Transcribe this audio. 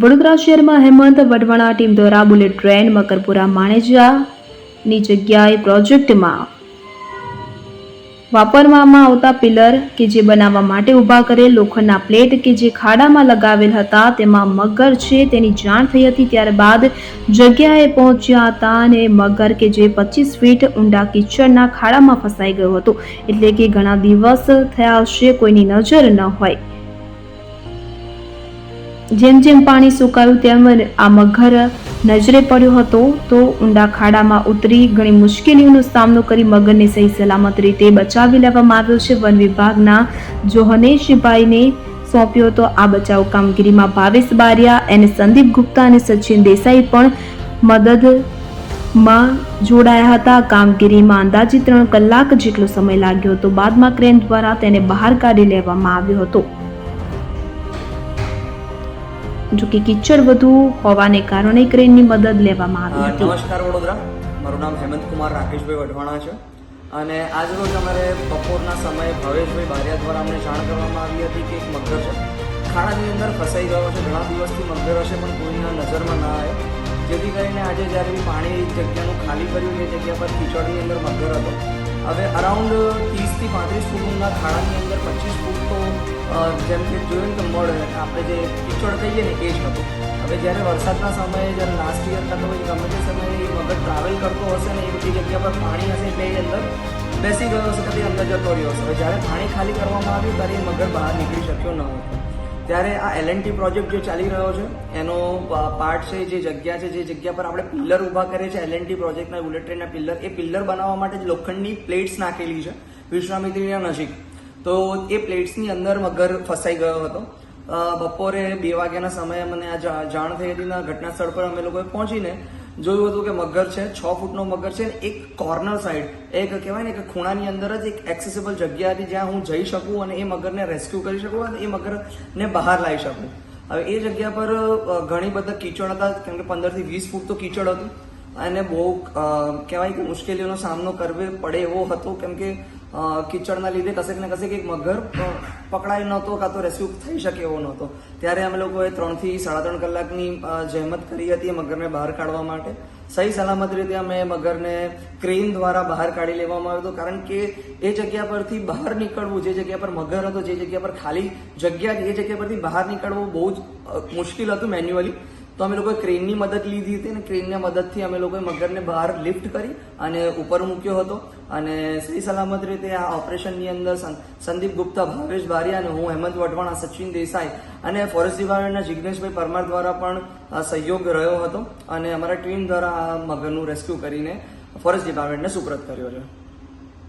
વડોદરા શહેરમાં હેમંત વઢવાણા ટીમ દ્વારા bullet train Makarpura માણેજાની જગ્યાએ પ્રોજેક્ટમાં વાપરવામાં આવતા પિલર કે જે બનાવવા માટે ઊભા કરેલ લોખંડના પ્લેટ કે જે ખાડામાં લગાવેલ હતા, તેમાં મગર છે, તેની જાણ થઈ હતી ત્યારબાદ જગ્યાએ પહોંચ્યા હતા અને મગર કે જે પચીસ ફીટ ઊંડા કિચડના ખાડામાં ફસાઈ ગયો હતો. એટલે કે ઘણા દિવસ થયા હશે, કોઈની નજર ન હોય. જેમ જેમ પાણી સુકાયું તેમ આ મગર નજરે પડ્યો હતો, તો ઊંડા ખાડામાં ઉતરી ઘણી મુશ્કેલીઓનો સામનો કરી મગરને સહી સલામત રીતે બચાવી લેવામાં આવ્યો છે. વન વિભાગના જોહનેશભાઈને સોંપ્યો હતો આ બચાવ કામગીરીમાં ભાવેશ બારિયા અને સંદીપ ગુપ્તા અને સચિન દેસાઈ પણ મદદમાં જોડાયા હતા. કામગીરીમાં અંદાજે ત્રણ કલાક જેટલો સમય લાગ્યો હતો. બાદમાં ક્રેન દ્વારા તેને બહાર કાઢી લેવામાં આવ્યો હતો. જો કે કિચડ વધુ હોવાને કારણે ક્રેનની મદદ લેવામાં આવી હતી. નમસ્કાર વડોદરા. મારું નામ હેમંત કુમાર રાકેશભાઈ વઢવાણા છે. અને આજ રોજ અમારે બપોરના સમયે ભવેશભાઈ બારિયા દ્વારા અમને જાણ કરવામાં આવી હતી કે એક મગર છે. ખાડાની અંદર ફસાઈ ગયો છે. ઘણા દિવસથી મગર હશે પણ કોઈના નજરમાં ના આવે. જેથી કરીને આજે જ્યારે પાણી જગ્યાનું ખાલી કર્યું એ જગ્યા પર કિચડની અંદર મગર હતો. હવે અરાઉન્ડ ત્રીસથી પાંત્રીસ ફૂટ ઊંડા ખાડાની અંદર પચીસ જેમ કે જોયું કે મળ. આપણે જે કીચડ કહીએ ને એ જ હતું. હવે જ્યારે વરસાદના સમયે, જ્યારે લાસ્ટ યર થતો તો ગમે તે સમયે મગજ ટ્રાવેલ કરતો હશે ને એ બધી જગ્યા પર પાણી હશે એટલે એ અંદર, બેસી ગયો હશે કદી અંદર જતો રહ્યો હશે. હવે જ્યારે પાણી ખાલી કરવામાં આવ્યું, ત્યારે એ મગર બહાર નીકળી શક્યો ન હતો. ત્યારે આ એલએનટી પ્રોજેક્ટ જે ચાલી રહ્યો છે, એનો પાર્ટ છે, જે જગ્યા છે, જે જગ્યા પર આપણે પિલ્લર ઊભા કરીએ છીએ એલએનટી પ્રોજેક્ટના બુલેટ ટ્રેનના પિલ્લર એ પિલ્લર બનાવવા માટે જ લોખંડની પ્લેટ્સ નાખેલી છે વિશ્વામિત્રીના નજીક. તો એ પ્લેટ્સની અંદર મગર ફસાઈ ગયો હતો. બપોરે બે વાગ્યાના સમયે મને આ જાણ થઈ હતી ઘટના સ્થળ પર અમે લોકોએ પહોંચીને જોયું હતું કે મગર છે, છ ફૂટનો મગર છે એક કોર્નર સાઈડ, એક કહેવાય ને કે ખૂણાની અંદર જ એક એક્સેસિબલ જગ્યા હતી જ્યાં હું જઈ શકું અને એ મગરને રેસ્ક્યુ કરી શકું અને એ મગરને બહાર લાવી શકું. હવે એ જગ્યા પર ઘણી બધા કીચડ હતા, કેમ કે પંદરથી વીસ ફૂટ તો કીચડ હતું. અને બહુ કહેવાય કે મુશ્કેલીઓનો સામનો કરવો પડે એવો હતો, કેમ કે કીચડના લીધે કશેક ને કશેક એક મગર પકડાય નહોતો કાં તો રેસ્ક્યુ થઈ શકે એવો નહોતો. ત્યારે અમે લોકોએ ત્રણથી સાડા ત્રણ કલાકની જહેમત કરી હતી મગરને બહાર કાઢવા માટે. સહી સલામત રીતે અમે મગરને ક્રેન દ્વારા બહાર કાઢી લેવામાં આવ્યો હતો, કારણ કે એ જગ્યા પરથી બહાર નીકળવું, જે જગ્યા પર મગર હતો, જે જગ્યા પર ખાલી જગ્યા, એ જગ્યા પરથી બહાર નીકળવું બહુ જ મુશ્કેલ હતું મેન્યુઅલી. તો અમે લોકોએ ક્રેનની મદદ લીધી હતી અને ક્રેનની મદદથી અમે લોકોએ મગરને બહાર લિફ્ટ કરી અને ઉપર મૂક્યો હતો. અને સહી સલામત રીતે આ ઓપરેશનની અંદર સંદીપ ગુપ્તા, ભાવેશ બારિયા અને હું, હેમંત વઢવાણા સચિન દેસાઈ અને ફોરેસ્ટ ડિપાર્ટમેન્ટના જિગ્નેશભાઈ પરમાર દ્વારા પણ સહયોગ રહ્યો હતો. અને અમારા ટીમ દ્વારા આ મગરનું રેસ્ક્યુ કરીને ફોરેસ્ટ ડિપાર્ટમેન્ટને સુપ્રત કર્યો છે